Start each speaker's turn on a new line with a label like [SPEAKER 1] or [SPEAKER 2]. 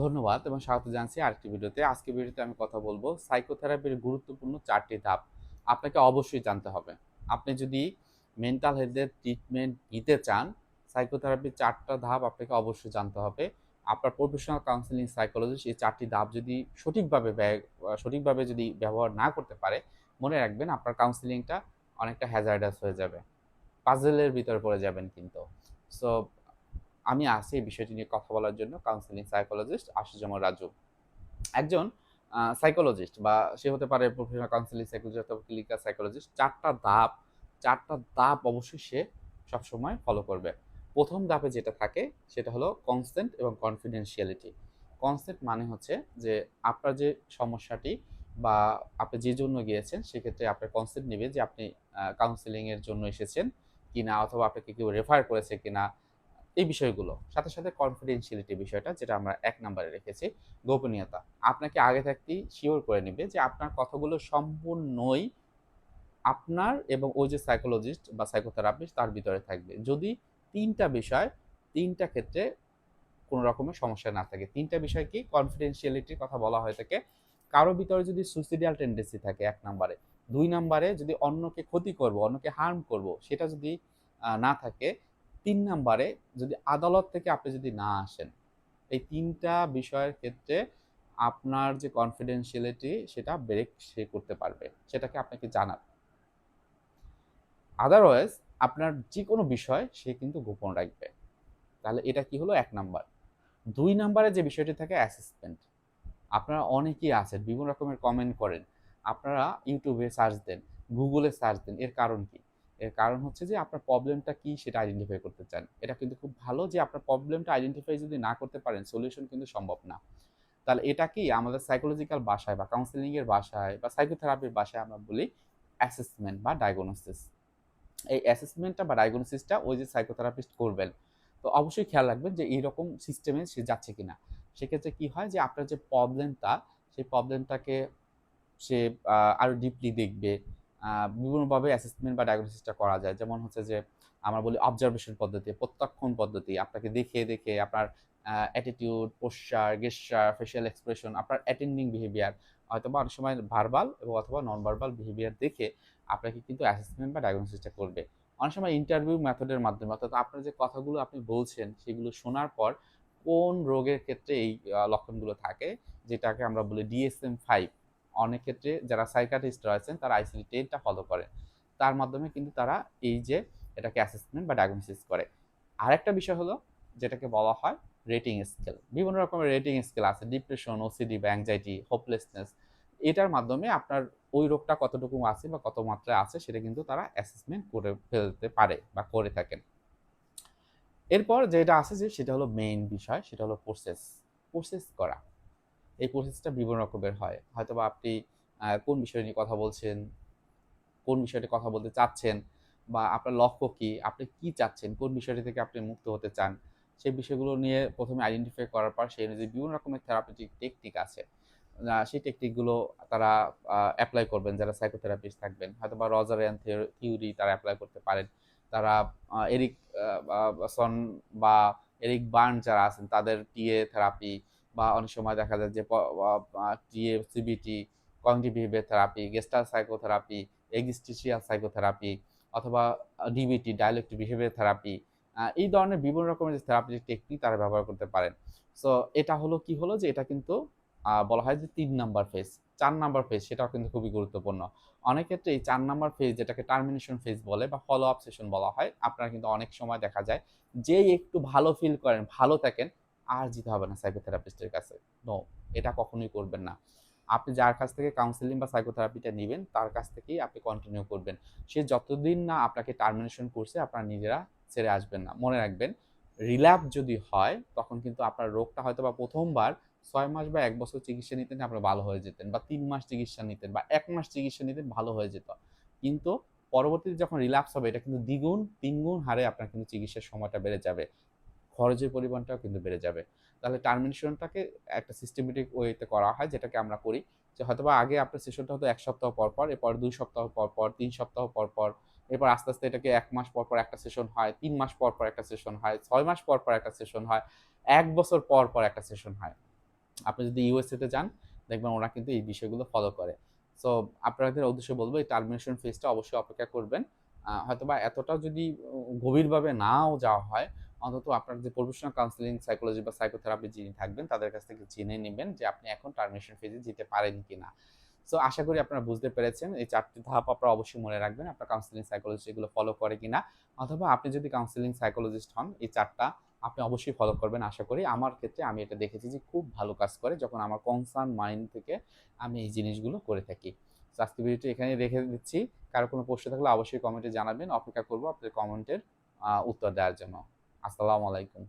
[SPEAKER 1] ধন্যবাদ এবং স্বাগত জানাচ্ছি আরেকটি ভিডিওতে। আজকে ভিডিওতে আমি কথা বলব সাইকোথেরাপির গুরুত্বপূর্ণ চারটি ধাপ। আপনাকে অবশ্যই জানতে হবে। আপনি যদি মেন্টাল হেলথের ট্রিটমেন্ট নিতে চান, সাইকোথেরাপির চারটা ধাপ আপনাকে অবশ্যই জানতে হবে। আপনার প্রফেশনাল কাউন্সিলিং সাইকোলজিস্ট এই চারটি ধাপ যদি সঠিকভাবে ব্যয়, সঠিকভাবে যদি ব্যবহার না করতে পারে, মনে রাখবেন আপনার কাউন্সিলিংটা অনেকটা হ্যাজার্ডাস হয়ে যাবে। পাজেলের ভিতরে পড়ে যাবেন কিন্তু। সো আমি আছি এই বিষয়টি নিয়ে কথা বলার জন্য কাউন্সিলিং সাইকোলজিস্ট আশুজামা রাজু। একজন সাইকোলজিস্ট বা সে হতে পারে প্রফেশনাল কাউন্সিলিং সাইকোলজিস্ট অথবা ক্লিনিক্যাল সাইকোলজিস্ট চারটা ধাপ চারটা ধাপ অবশ্যই সে সবসময় ফলো করবে। প্রথম ধাপে যেটা থাকে, সেটা হলো কনসেন্ট এবং কনফিডেন্সিয়ালিটি কনসেন্ট মানে হচ্ছে যে আপনার যে সমস্যাটি বা আপনি যে জন্য গিয়েছেন, সেক্ষেত্রে আপনার কনসেন্ট নেবে যে আপনি কাউন্সিলিংয়ের জন্য এসেছেন কিনা অথবা আপনাকে কেউ রেফার করেছে কিনা। এই বিষয়গুলো। সাথে সাথে কনফিডেন্সিয়ালিটি বিষয়টা, যেটা আমরা এক নম্বরে রেখেছি, গোপনীয়তা। আপনাকে আগে থাকতেই শিওর করে নেবে যে আপনার কথাগুলো সম্পূর্ণই আপনার এবং ওই যে সাইকোলজিস্ট বা সাইকোথেরাপিস্ট তার ভিতরে থাকবে। যদি তিনটা বিষয়, তিনটা ক্ষেত্রে কোনো রকমের সমস্যা না থাকে। তিনটা বিষয় কি কনফিডেন্সিয়ালিটির কথা বলা হয়ে থাকে। কারও ভিতরে যদি সুইসিডিয়াল টেন্ডেন্সি থাকে এক নম্বরে, দুই নম্বরে যদি অন্যকে ক্ষতি করব, অন্যকে হার্ম করব, সেটা যদি না থাকে তিন নাম্বারে যদি আদালত থেকে আপনি যদি না আসেন, এই তিনটা বিষয়ের ক্ষেত্রে আপনার যে কনফিডেন্সিয়ালিটি সেটা ব্রেক সে করতে পারবে, সেটাকে আপনাকে জানার আদারওয়াইজ আপনার যে কোনো বিষয় সে কিন্তু গোপন রাখবে। তাহলে এটা কি হলো? এক নাম্বার। দুই নাম্বারে যে বিষয়টি থাকে অ্যাসেসমেন্ট আপনারা অনেকেই আছেন, বিভিন্ন রকমের কমেন্ট করেন। আপনারা ইউটিউবে সার্চ দেন গুগলে সার্চ দেন, এর কারণ কি? এর কারণ হচ্ছে যে আপনার প্রবলেমটা কি সেটা আইডেন্টিফাই করতে চান। এটা কিন্তু খুব ভালো যে আপনার প্রবলেমটা আইডেন্টিফাই যদি না করতে পারেন সলিউশন কিন্তু সম্ভব না। তাহলে এটা কি আমাদের সাইকোলজিক্যাল ভাষায় বা কাউন্সিলিংয়ের ভাষায় বা সাইকোথেরাপির ভাষায় আমরা বলি অ্যাসেসমেন্ট বা ডায়াগনোসিস এই অ্যাসেসমেন্টটা বা ডায়াগনোসিসটা ওই যে সাইকোথেরাপিস্ট করবেন, তো অবশ্যই খেয়াল রাখবেন যে এইরকম সিস্টেমে সে যাচ্ছে কিনা। সেক্ষেত্রে কি হয় যে আপনার যে প্রবলেমটা সেই প্রবলেমটাকে সে আরও ডিপলি দেখবে। বিভিন্নভাবে অ্যাসেসমেন্ট বা ডায়াগনোসিসটা করা যায়। যেমন হচ্ছে যে, আমরা বলি অবজারভেশন পদ্ধতি, প্রত্যক্ষণ পদ্ধতি। আপনাকে দেখে দেখে আপনার attitude posture gesture facial expression আপনার অ্যাটেন্ডিং বিহেভিয়ার হয়তো বা অনেক সময় ভার্বাল এবং অথবা নন ভার্বাল বিহেভিয়ার দেখে আপনাকে কিন্তু অ্যাসেসমেন্ট বা ডায়াগনোসিসটা করবে। অনেক সময় ইন্টারভিউ মেথডের মাধ্যমে, অর্থাৎ আপনার যে কথাগুলো আপনি বলছেন, সেগুলো শোনার পর কোন রোগের ক্ষেত্রে এই লক্ষণগুলো থাকে, যেটাকে আমরা বলি ডিএসএম ফাইভ অনেক ক্ষেত্রে যারা সাইকাটিস্ট রয়েছেন, তারা আইসিডি টেনটা ফলো করে তার মাধ্যমে কিন্তু তারা এই যে এটাকে অ্যাসেসমেন্ট বা ডায়াগনোসিস করে। আরেকটা বিষয় হলো, যেটাকে বলা হয় রেটিং স্কেল বিভিন্ন রকমের রেটিং স্কেল আছে। ডিপ্রেশন ওসিডি বা অ্যাংজাইটি হোপলেসনেস এটার মাধ্যমে আপনার ওই রোগটা কতটুকু আছে বা কত মাত্রায় আছে, সেটা কিন্তু তারা অ্যাসেসমেন্ট করে ফেলতে পারে বা করে থাকেন। এরপর যেটা আছে যে, সেটা হলো মেইন বিষয়, সেটা হলো প্রসেস প্রসেস করা। এই প্রসেসটা বিভিন্ন রকমের হয়। হয়তো বা আপনি কোন বিষয় নিয়ে কথা বলছেন, কোন বিষয়টি কথা বলতে চাচ্ছেন বা আপনার লক্ষ্য কি, আপনি কি চাচ্ছেন, কোন বিষয়টি থেকে আপনি মুক্ত হতে চান, সেই বিষয়গুলো নিয়ে প্রথমে আইডেন্টিফাই করার পর সেই অনুযায়ী বিভিন্ন রকমের থেরাপিটিক টেকনিক আছে। সেই টেকনিকগুলো তারা অ্যাপ্লাই করবেন, যারা সাইকোথেরাপিস্ট থাকবেন। হয়তো বা রজার রজারিয়ান থিওরি তারা অ্যাপ্লাই করতে পারেন। তারা এরিক সন বা এরিক বার্ন যারা আছেন, তাদের টিএ থেরাপি বা অনেক সময় দেখা যায় যে CBT cognitive behaviour therapy gestalt psychotherapy existential psychotherapy অথবা ডিবিটি ডায়ালেক্টিভ বিহেভিয়ার থেরাপি এই ধরনের বিভিন্ন রকমের যে থেরাপিটিক টেকনিক তারা ব্যবহার করতে পারেন। সো এটা হলো কি হলো যে এটা কিন্তু বলা হয় যে তিন নাম্বার ফেজ চার নাম্বার ফেজ সেটাও কিন্তু খুবই গুরুত্বপূর্ণ। অনেক ক্ষেত্রে এই চার নাম্বার ফেজ যেটাকে টার্মিনেশন ফেজ বলে বা ফলো আপ সেশন বলা হয়, আপনারা কিন্তু অনেক সময় দেখা যায়, যেই একটু ভালো ফিল করেন, ভালো থাকেন আর যেতে হবে না সাইকোথেরাপিস্টের কাছে। নো এটা কখনোই করবেন না। আপনি যার কাছ থেকে কাউন্সিলিং বা সাইকোথেরাপিটা নেবেন, তার কাছ থেকেই আপনি কন্টিনিউ করবেন। সে যতদিন না আপনাকে টার্মিনেশন করছে, আপনারা নিজেরা ছেড়ে আসবেন না। মনে রাখবেন রিল্যাপ যদি হয়, তখন কিন্তু আপনার রোগটা হয়তো বা প্রথমবার ছয় মাস বা এক বছর চিকিৎসা নিতেন আপনার ভালো হয়ে যেতেন। বা তিন মাস চিকিৎসা নিতেন, বা এক মাস চিকিৎসা নিতেন, ভালো হয়ে যেত। কিন্তু পরবর্তীতে যখন রিল্যাপস হবে, এটা কিন্তু দ্বিগুণ, তিনগুণ হারে আপনার কিন্তু চিকিৎসার সময়টা বেড়ে যাবে। খরচের পরিমাণটাও কিন্তু বেড়ে যাবে। তাহলে টার্মিনেশনটাকে একটা সিস্টেমেটিক ওয়েতে করা হয়, যেটাকে আমরা করি যে হয়তোবা আগে আপনার সেশনটা হতো এক সপ্তাহ পর পর, এরপর দুই সপ্তাহ পর পর, তিন সপ্তাহ পর পর, এরপর আস্তে আস্তে এটাকে এক মাস পর পর একটা সেশন হয়, তিন মাস পর পর একটা সেশন হয়, ছয় মাস পর পর একটা সেশন হয়, এক বছর পর পর একটা সেশন হয়। আপনি যদি ইউএসএতে যান, দেখবেন ওরা কিন্তু এই বিষয়গুলো ফলো করে। সো আপনাদের উদ্দেশ্যে বলব, এই টার্মিনেশন ফেজটা অবশ্যই অপেক্ষা করবেন। হয়তোবা এতটা যদি গভীরভাবে নাও যাওয়া হয় অন্তত আপনার যে প্রফেশনাল কাউন্সিলিং সাইকোলজি বা সাইকোথেরাপি যিনি থাকবেন, তাদের কাছ থেকে জেনে নেবেন যে আপনি এখন টার্মিনেশন ফেজে যেতে পারেন কিনা। সো আশা করি আপনারা বুঝতে পেরেছেন। এই চারটি ধাপ আপনারা অবশ্যই মনে রাখবেন আপনার কাউন্সিলিং সাইকোলজিস্ট এগুলো ফলো করে কিনা। অথবা আপনি যদি কাউন্সিলিং সাইকোলজিস্ট হন, এই চারটা আপনি অবশ্যই ফলো করবেন। আশা করি আমার ক্ষেত্রে আমি এটা দেখেছি যে খুব ভালো কাজ করে যখন আমার কনসার্ন মাইন্ড থেকে আমি এই জিনিসগুলো করে থাকি। আজকে ভিডিওটি এখানে রেখে দিচ্ছি। কারও কোনো প্রশ্ন থাকলে অবশ্যই কমেন্টে জানাবেন। অপেক্ষা করব আপনাদের কমেন্টের উত্তর দেওয়ার জন্য। আসসালামু আলাইকুম।